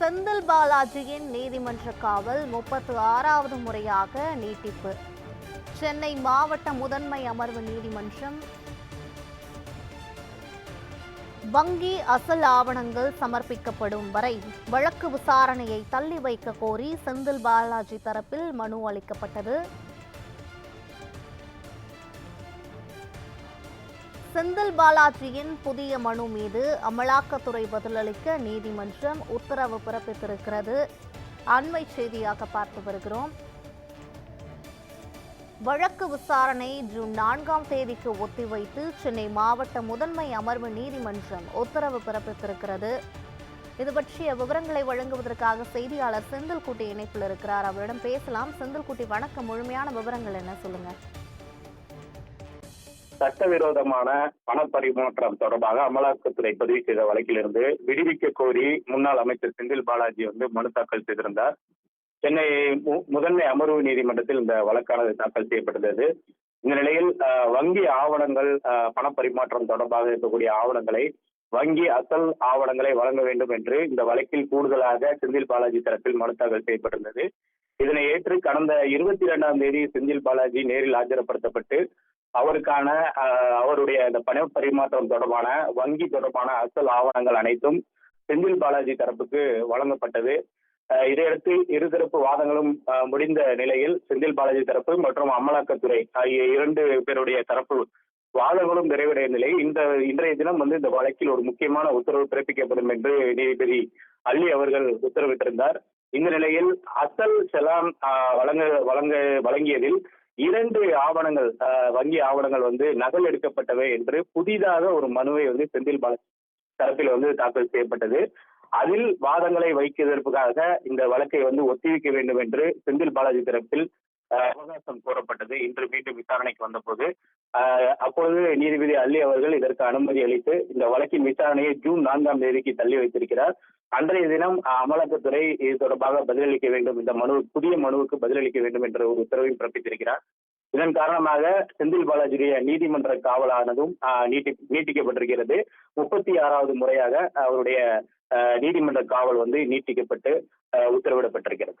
செந்தில் பாலாஜியின் நீதிமன்ற காவல் முப்பத்து ஆறாவது முறையாக நீட்டிப்பு. சென்னை மாவட்ட முதன்மை அமர்வு நீதிமன்றம். வங்கி அசல் ஆவணங்கள் சமர்ப்பிக்கப்படும் வரை வழக்கு விசாரணையை தள்ளி வைக்க கோரி செந்தில் பாலாஜி தரப்பில் மனு அளிக்கப்பட்டது. செந்தில் பாலாஜியின் புதிய மனு மீது அமலாக்கத்துறை பதிலளிக்க நீதிமன்றம் உத்தரவு பிறப்பித்திருக்கிறது. அண்மை செய்தியாக பார்த்து வருகிறோம். வழக்கு விசாரணை ஜூன் நான்காம் தேதிக்கு ஒத்திவைத்து சென்னை மாவட்ட முதன்மை அமர்வு நீதிமன்றம் உத்தரவு பிறப்பித்திருக்கிறது. இது பற்றிய விவரங்களை வழங்குவதற்காக செய்தியாளர் செந்தில்குட்டி இணைப்பில் இருக்கிறார். அவரிடம் பேசலாம். செந்தில்குட்டி வணக்கம். முழுமையான விவரங்கள் என்ன சொல்லுங்கள் சட்டவிரோதமான பண பரிமாற்றம் தொடர்பாக அமலாக்கத்துறை பதிவு செய்த வழக்கிலிருந்து விடுவிக்க கோரி முன்னாள் அமைச்சர் செந்தில் பாலாஜி வந்து மனு தாக்கல் செய்திருந்தார். சென்னை முதன்மை அமர்வு நீதிமன்றத்தில் இந்த வழக்கானது தாக்கல் செய்யப்பட்டது. இந்த நிலையில் வங்கி ஆவணங்கள் அஹ், பணப்பரிமாற்றம் தொடர்பாக இருக்கக்கூடிய ஆவணங்களை வங்கி அசல் ஆவணங்களை வழங்க வேண்டும் என்று இந்த வழக்கில் கூடுதலாக செந்தில் பாலாஜி தரப்பில் மனு தாக்கல் செய்யப்பட்டிருந்தது. இதனை ஏற்று கடந்த இருபத்தி இரண்டாம் தேதி செந்தில் பாலாஜி நேரில் ஆஜர்படுத்தப்பட்டு அவருக்கான அவருடைய இந்த பண பரிமாற்றம் தொடர்பான வங்கி தொடர்பான அசல் ஆவணங்கள் அனைத்தும் செந்தில் பாலாஜி தரப்புக்கு வழங்கப்பட்டது. இதையடுத்து இருதரப்பு வாதங்களும் முடிந்த நிலையில் செந்தில் பாலாஜி தரப்பு மற்றும் அமலாக்கத்துறை ஆகிய இரண்டு பேருடைய தரப்பு வாதங்களும் நிறைவடைய நிலையில் இந்த இன்றைய தினம் வந்து இந்த வழக்கில் ஒரு முக்கியமான உத்தரவு பிறப்பிக்கப்படும் என்று நீதிபதி அள்ளி அவர்கள் உத்தரவிட்டிருந்தார். இந்த நிலையில் அசல் செலான் அஹ், வழங்க வழங்க வழங்கியதில் இரண்டு ஆவணங்கள் அஹ், வங்கி ஆவணங்கள் வந்து நகல் எடுக்கப்பட்டவை என்று புதிதாக ஒரு மனுவை வந்து செந்தில் பாலாஜி தரப்பில் வந்து தாக்கல் செய்யப்பட்டது. அதில் வாதங்களை வைப்பதற்காக இந்த வழக்கை வந்து ஒத்திவைக்க வேண்டும் என்று செந்தில் பாலாஜி தரப்பில் அஹ், அவகாசம் கோரப்பட்டது இன்று மீண்டும் விசாரணைக்கு வந்தபோது. அப்பொழுது நீதிபதி அள்ளி அவர்கள் இதற்கு அனுமதி அளித்து இந்த வழக்கின் விசாரணையை ஜூன் நான்காம் தேதிக்கு தள்ளி வைத்திருக்கிறார். அன்றைய தினம் அஹ், அமலாக்கத்துறை இது தொடர்பாக பதிலளிக்க வேண்டும் இந்த மனு புதிய மனுவுக்கு பதிலளிக்க வேண்டும் என்ற ஒரு உத்தரவையும் பிறப்பித்திருக்கிறார். இதன் காரணமாக செந்தில் பாலாஜியுடைய நீதிமன்ற காவலானதும் நீட்டி நீட்டிக்கப்பட்டிருக்கிறது. முப்பத்தி ஆறாவது முறையாக அவருடைய அஹ், நீதிமன்ற காவல் வந்து நீட்டிக்கப்பட்டு அஹ், உத்தரவிடப்பட்டிருக்கிறது.